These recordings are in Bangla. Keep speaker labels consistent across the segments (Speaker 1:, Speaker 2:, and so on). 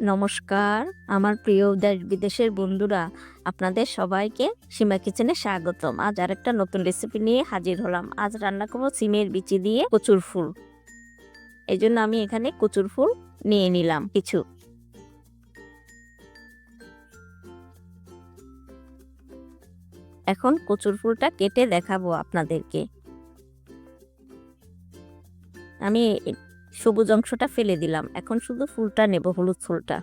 Speaker 1: নমস্কার। আমার প্রিয় দেশ বিদেশের বন্ধুরা, আপনাদের সবাইকে সীমা কিচেনে স্বাগতম। আজ আর একটা নতুন রেসিপি নিয়ে হাজির হলাম। আজ রান্না করব সিমের বিচি দিয়ে কচুর ফুল। এই জন্য আমি এখানে কচুর ফুল নিয়ে নিলাম কিছু। এখন কচুর ফুলটা কেটে দেখাবো আপনাদেরকে। আমি সবুজ অংশটা ফেলে দিলাম। এখন শুধু ফুলটা নেব, হলুদ ফুলটা।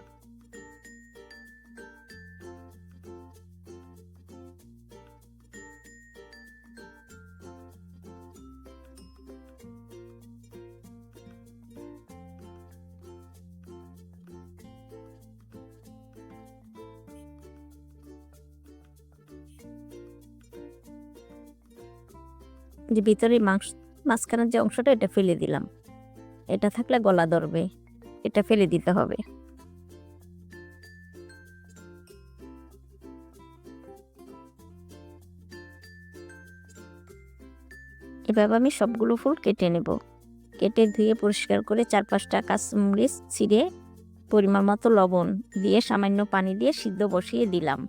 Speaker 1: যে ভিতরে মাংস, মাঝখানের যে অংশটা, এটা ফেলে দিলাম। এটা থাকলে গলা ধরবে। এটা ফেলে দিতে হবে। এভাবে আমি সবগুলো ফুল কেটে নেব। কেটে ধুয়ে পরিষ্কার করে চার পাঁচটা কাঁচমরিচ ছিঁড়ে পরিমাণ মতো লবণ দিয়ে সামান্য পানি দিয়ে সিদ্ধ বসিয়ে দিলাম।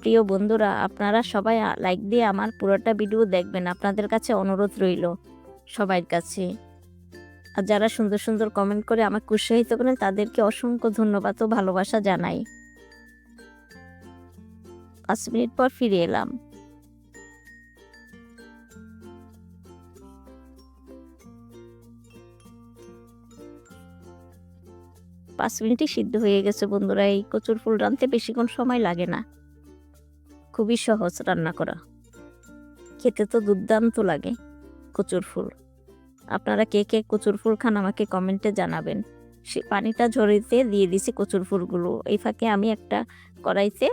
Speaker 1: প্রিয় বন্ধুরা, আপনারা সবাই লাইক দিয়ে আমার পুরোটা ভিডিও দেখবেন। আপনাদের কাছে অনুরোধ রইল সবার কাছে। আর যারা সুন্দর সুন্দর কমেন্ট করে আমাকে উৎসাহিত করেন, তাদেরকে অসংখ্য ধন্যবাদ ও ভালোবাসা জানাই। পাঁচ মিনিট পর ফিরে এলাম। পাঁচ মিনিটই সিদ্ধ হয়ে গেছে বন্ধুরা, এই কচুর ফুল রাঁধতে বেশিক্ষণ সময় লাগে না। খুবই সহজ রান্না করা। খেতে তো দুর্দান্ত লাগে কচুর ফুল। আপনারা কে কে কচুর ফুল খান আমাকে কমেন্টে জানাবেন। সে পানিটা ঝরিতে দিয়ে দিছি কচুর ফুলগুলো। এই ফাঁকে আমি একটা কড়াইতে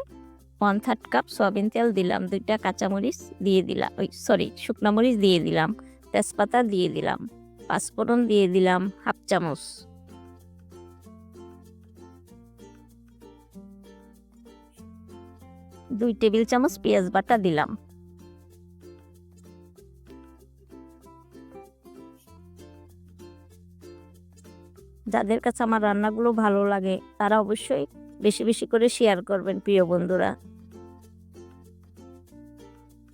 Speaker 1: ওয়ান থার্ড কাপ সয়াবিন তেল দিলাম, দুইটা কাঁচামরিচ দিয়ে দিলাম ওই সরি শুকনো মরিচ দিয়ে দিলাম, তেজপাতা দিয়ে দিলাম, পাঁচফোড়ন দিয়ে দিলাম হাফ চামচ। দুই টেবিল চামচ পেঁয়াজ বাটা দিলাম। যাদের কাছে আমার রান্নাগুলো ভালো লাগে, তারা অবশ্যই বেশি বেশি করে শেয়ার করবেন প্রিয় বন্ধুরা।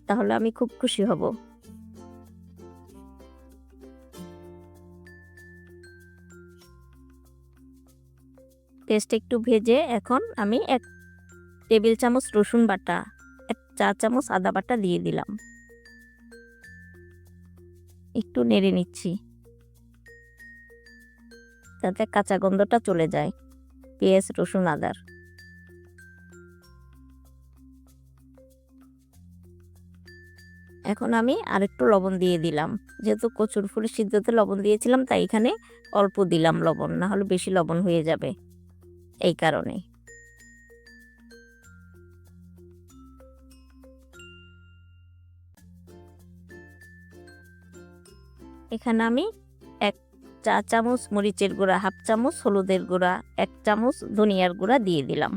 Speaker 1: তাহলে আমি খুব খুশি হব। পেস্ট একটু ভেজে এখন আমি এক টেবিল চামচ রসুন বাটা, এক চা চামচ আদা বাটা দিয়ে দিলাম। একটু নেড়ে নিচ্ছি। যাতে কাঁচা গন্ধটা চলে যায়। পেঁয়াজ, রসুন, আদার। এখন আমি আরেকটু লবণ দিয়ে দিলাম। যেহেতু কচুর ফুলের সিদ্ধতে লবণ দিয়েছিলাম, তাই এখানে অল্প দিলাম লবণ না হলে বেশি লবণ হয়ে যাবে। এই কারণে এখানে আমি চা চামচ, মরিচের গুঁড়া, হাফ চামচ, হলুদের গুঁড়া, এক চামচ ধনিয়ার গুঁড়া দিয়ে দিলাম।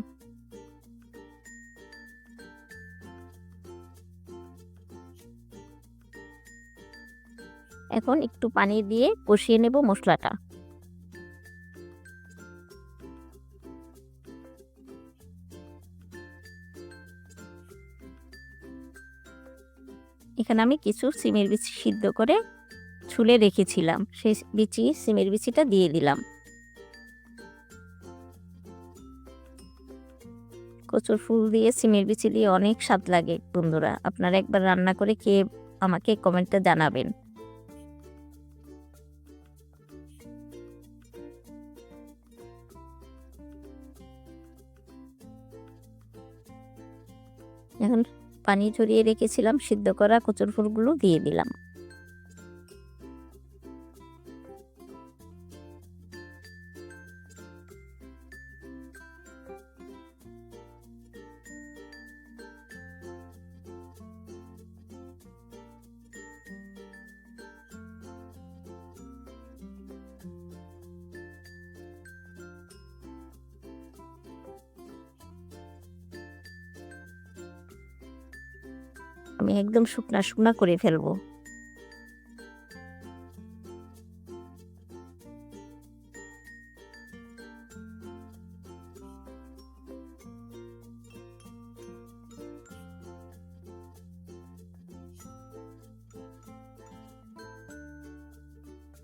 Speaker 1: এখন একটু পানি দিয়ে কষিয়ে নেব মশলাটা। এখানে আমি কিছু সিমের বিচি সিদ্ধ করে ছুলে রেখেছিলাম। সেই বিচি, সিমের বিচিটা দিয়ে দিলাম। কচুর ফুল দিয়ে সিমের বিচি দিয়ে অনেক স্বাদ লাগে বন্ধুরা। আপনারা একবার রান্না করে কে আমাকে কমেন্টে জানাবেন। এখন পানি ঝরিয়ে রেখেছিলাম, সিদ্ধ করা কচুর ফুলগুলো দিয়ে দিলাম। আমি একদম শুকনা শুকনা করে ফেলব।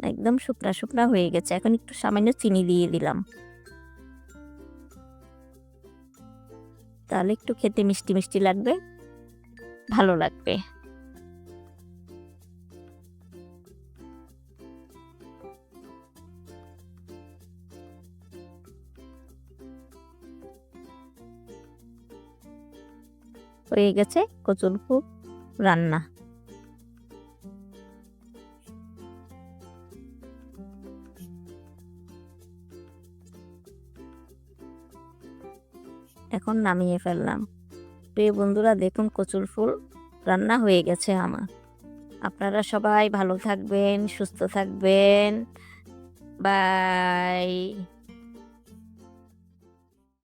Speaker 1: একদম শুকনা শুকনা হয়ে গেছে। এখন একটু সামান্য চিনি দিয়ে দিলাম। তাহলে একটু খেতে মিষ্টি মিষ্টি লাগবে। ভালো লাগবে। হয়ে গেছে কচুর খুব রান্না। এখন নামিয়ে ফেললাম। প্রিয় বন্ধুরা, দেখুন কচুর ফুল রান্না হয়ে গেছে আমার। আপনারা সবাই ভালো থাকবেন, সুস্থ থাকবেন। বাই।